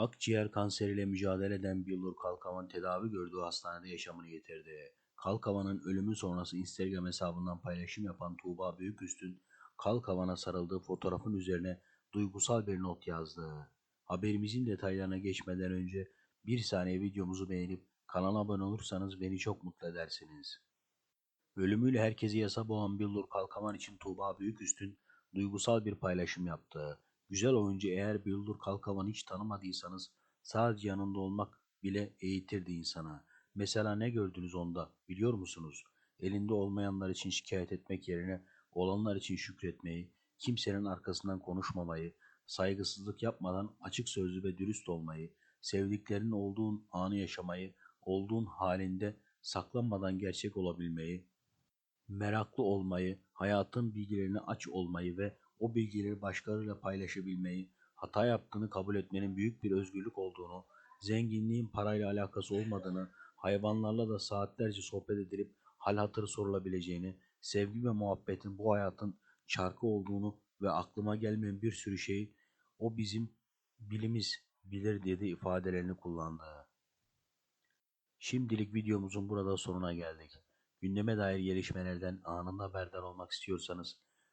Akciğer kanseriyle mücadele eden Billur Kalkavan tedavi gördüğü hastanede yaşamını yitirdi. Kalkavan'ın ölümü sonrası Instagram hesabından paylaşım yapan Tuğba Büyüküstün, Kalkavan'a sarıldığı fotoğrafın üzerine duygusal bir not yazdı. Haberimizin detaylarına geçmeden önce bir saniye videomuzu beğenip kanala abone olursanız beni çok mutlu edersiniz. Ölümüyle herkesi yasa boğan Billur Kalkavan için Tuğba Büyüküstün duygusal bir paylaşım yaptı. Güzel oyuncu eğer Billur Kalkavan'ı hiç tanımadıysanız sadece yanında olmak bile eğitirdi insana. Mesela ne gördünüz onda biliyor musunuz? Elinde olmayanlar için şikayet etmek yerine olanlar için şükretmeyi, kimsenin arkasından konuşmamayı, saygısızlık yapmadan açık sözlü ve dürüst olmayı, sevdiklerinin olduğun anı yaşamayı, olduğun halinde saklanmadan gerçek olabilmeyi, meraklı olmayı, hayatın bilgilerine aç olmayı ve o bilgileri başkalarıyla paylaşabilmeyi, hata yaptığını kabul etmenin büyük bir özgürlük olduğunu, zenginliğin parayla alakası olmadığını, hayvanlarla da saatlerce sohbet edilip hal hatır sorulabileceğini, sevgi ve muhabbetin bu hayatın çarkı olduğunu ve aklıma gelmeyen bir sürü şeyi o bizim bilimiz bilir dedi ifadelerini kullandı. Şimdilik videomuzun burada sonuna geldik. Gündeme dair gelişmelerden anında haberdar olmak istiyorsanız